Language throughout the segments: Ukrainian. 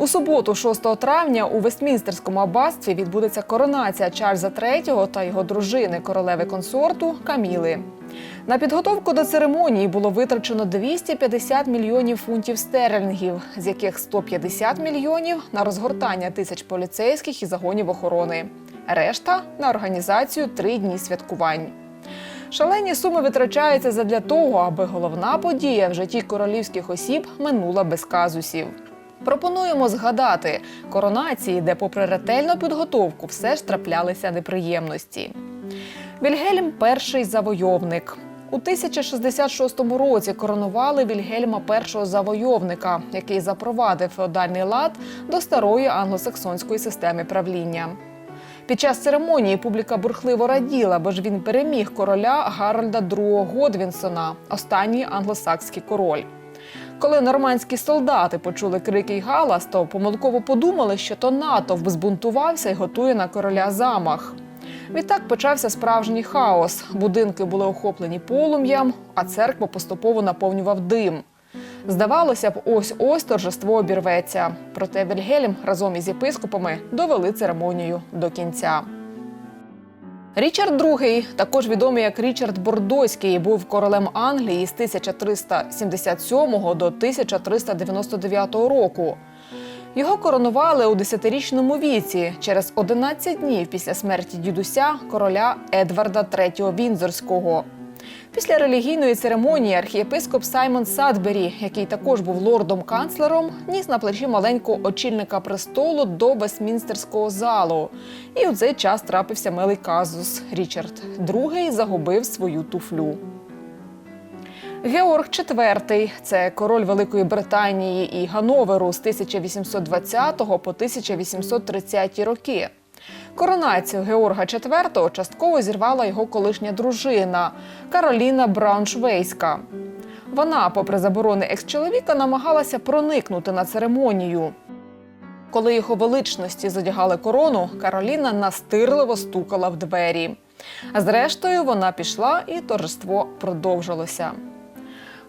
У суботу, 6 травня, у Вестмінстерському аббатстві відбудеться коронація Чарльза III та його дружини королеви консорту Каміли. На підготовку до церемонії було витрачено 250 мільйонів фунтів стерлінгів, з яких 150 мільйонів на розгортання тисяч поліцейських і загонів охорони. Решта на організацію три дні святкувань. Шалені суми витрачаються задля того, аби головна подія в житті королівських осіб минула без казусів. Пропонуємо згадати коронації, де, попри ретельну підготовку, все ж траплялися неприємності. Вільгельм І завойовник. У 1066 році коронували Вільгельма І завойовника, який запровадив феодальний лад до старої англосаксонської системи правління. Під час церемонії публіка бурхливо раділа, бо ж він переміг короля Гарольда II Годвінсона, останній англосакський король. Коли нормандські солдати почули крики й галас, то помилково подумали, що то натовп збунтувався і готує на короля замах. Відтак почався справжній хаос. Будинки були охоплені полум'ям, а церкву поступово наповнював дим. Здавалося б, ось ось торжество обірветься. Проте Вільгельм разом із єпископами довели церемонію до кінця. Річард II, також відомий як Річард Бордоський, був королем Англії з 1377 до 1399 року. Його коронували у 10-річному віці через 11 днів після смерті дідуся короля Едварда III Вінзорського. Після релігійної церемонії архієпископ Саймон Садбері, який також був лордом-канцлером, ніс на плечі маленького очільника престолу до Вестмінстерського залу. І у цей час трапився милий казус. Річард II загубив свою туфлю. Георг IV – це король Великої Британії і Гановеру з 1820 по 1830 роки. Коронацію Георга IV частково зірвала його колишня дружина Кароліна Брауншвейська. Вона, попри заборони екс-чоловіка, намагалася проникнути на церемонію. Коли його величності задягали корону, Кароліна настирливо стукала в двері. Зрештою вона пішла, і торжество продовжилося.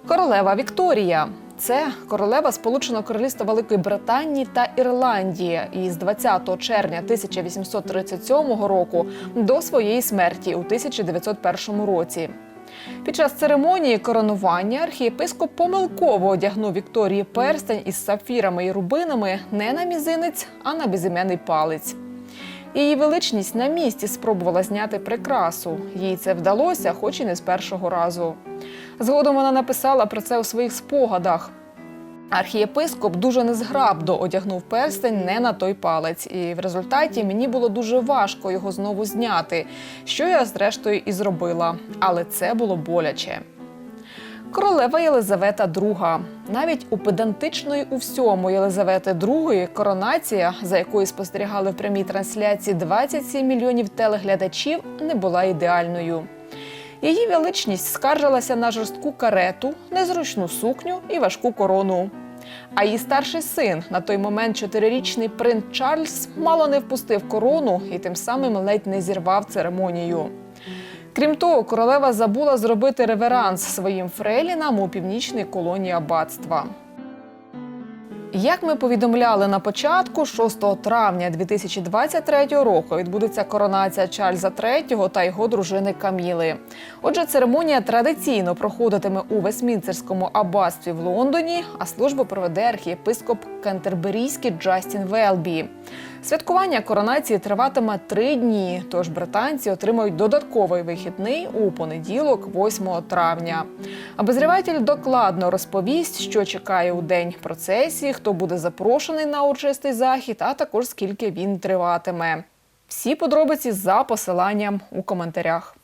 Королева Вікторія це королева Сполученого Королівства Великої Британії та Ірландії і з 20 червня 1837 року до своєї смерті у 1901 році. Під час церемонії коронування архієпископ помилково одягнув Вікторії перстень із сапфірами і рубинами не на мізинець, а на безіменний палець. Її величність на місці спробувала зняти прикрасу. Їй це вдалося, хоч і не з першого разу. Згодом вона написала про це у своїх спогадах. Архієпископ дуже незграбно одягнув перстень не на той палець, і в результаті мені було дуже важко його знову зняти, що я зрештою і зробила. Але це було боляче. Королева Єлизавета II. Навіть у педантичної у всьому Єлизавети II коронація, за якою спостерігали в прямій трансляції 27 мільйонів телеглядачів, не була ідеальною. Її величність скаржилася на жорстку карету, незручну сукню і важку корону. А її старший син, на той момент чотирирічний принц Чарльз, мало не впустив корону і тим самим ледь не зірвав церемонію. Крім того, королева забула зробити реверанс своїм фрейлінам у північній колонії аббатства. Як ми повідомляли на початку, 6 травня 2023 року відбудеться коронація Чарльза III та його дружини Каміли. Отже, церемонія традиційно проходитиме у Вестмінстерському аббатстві в Лондоні, а службу проведе архієпископ Кентерберійський Джастін Велбі. Святкування коронації триватиме три дні, тож британці отримають додатковий вихідний у понеділок, 8 травня. Обозріватель докладно розповість, що чекає у день процесії, хто буде запрошений на урочистий захід, а також скільки він триватиме. Всі подробиці за посиланням у коментарях.